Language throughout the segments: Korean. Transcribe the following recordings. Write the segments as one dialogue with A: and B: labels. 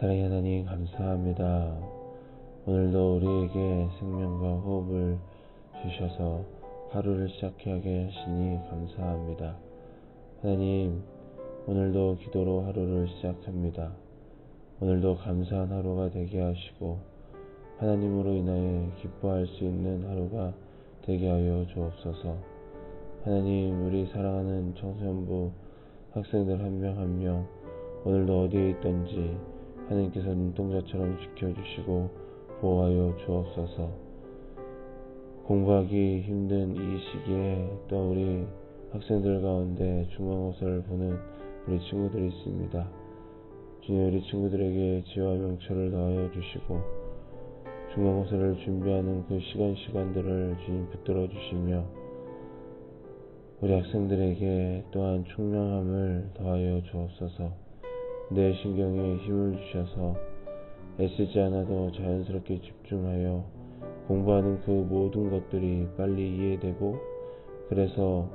A: 사랑의 하나님 감사합니다. 오늘도 우리에게 생명과 호흡을 주셔서 하루를 시작하게 하시니 감사합니다. 하나님, 오늘도 기도로 하루를 시작합니다. 오늘도 감사한 하루가 되게 하시고 하나님으로 인하여 기뻐할 수 있는 하루가 되게 하여 주옵소서. 하나님, 우리 사랑하는 청소년부 학생들 한 명 한명 오늘도 어디에 있든지 하나님께서 눈동자처럼 지켜주시고 보호하여 주옵소서. 공부하기 힘든 이 시기에 또 우리 학생들 가운데 중간고사를 보는 우리 친구들이 있습니다. 주님 우리 친구들에게 지혜와 명철을 더하여 주시고 중간고사를 준비하는 그 시간 시간들을 주님 붙들어 주시며 우리 학생들에게 또한 총명함을 더하여 주옵소서. 내 신경에 힘을 주셔서 애쓰지 않아도 자연스럽게 집중하여 공부하는 그 모든 것들이 빨리 이해되고 그래서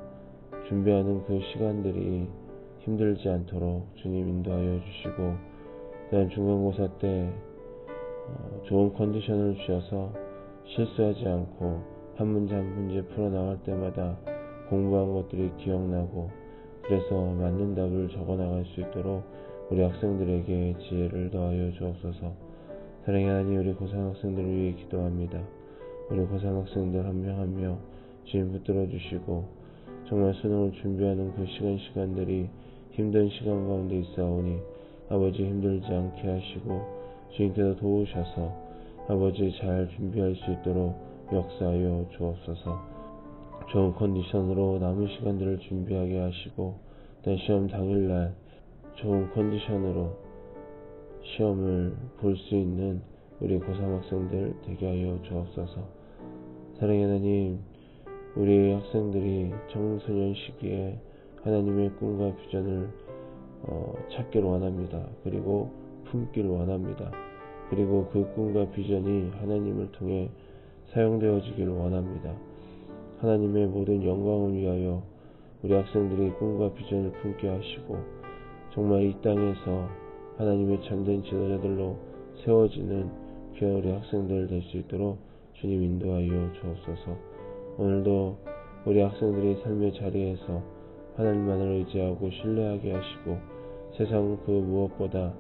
A: 준비하는 그 시간들이 힘들지 않도록 주님 인도하여 주시고 또한 중간고사 때 어, 좋은 컨디션을 주셔서 실수하지 않고 한 문제 한 문제 풀어나갈 때마다 공부한 것들이 기억나고 그래서 맞는 답을 적어 나갈 수 있도록 우리 학생들에게 지혜를 더하여 주옵소서. 사랑의 하나님 우리 고3 학생들을 위해 기도합니다. 우리 고3 학생들 한 명 한 명 주님 붙들어 주시고 정말 수능을 준비하는 그 시간 시간들이 힘든 시간 가운데 있사오니 아버지 힘들지 않게 하시고 주님께서 도우셔서 아버지 잘 준비할 수 있도록 역사하여 주옵소서. 좋은 컨디션으로 남은 시간들을 준비하게 하시고 또 시험 당일날 좋은 컨디션으로 시험을 볼 수 있는 우리 고3 학생들 되게 하여 주옵소서. 사랑의 하나님, 우리 학생들이 청소년 시기에 하나님의 꿈과 비전을 어, 찾기를 원합니다. 그리고 품기를 원합니다. 그리고 그 꿈과 비전이 하나님을 통해 사용되어지기를 원합니다. 하나님의 모든 영광을 위하여 우리 학생들이 꿈과 비전을 품게 하시고 정말 이 땅에서 하나님의 참된 지도자들로 세워지는 귀한 우리 학생들 될 수 있도록 주님 인도하여 주옵소서. 오늘도 우리 학생들이 삶의 자리에서 하나님만을 의지하고 신뢰하게 하시고 세상 그 무엇보다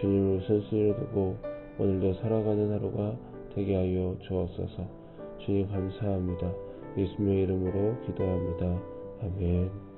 A: 주님을 우선순위로 두고 오늘도 살아가는 하루가 되게 하여 주옵소서. 주님 감사합니다. 예수님의 이름으로 기도합니다. 아멘.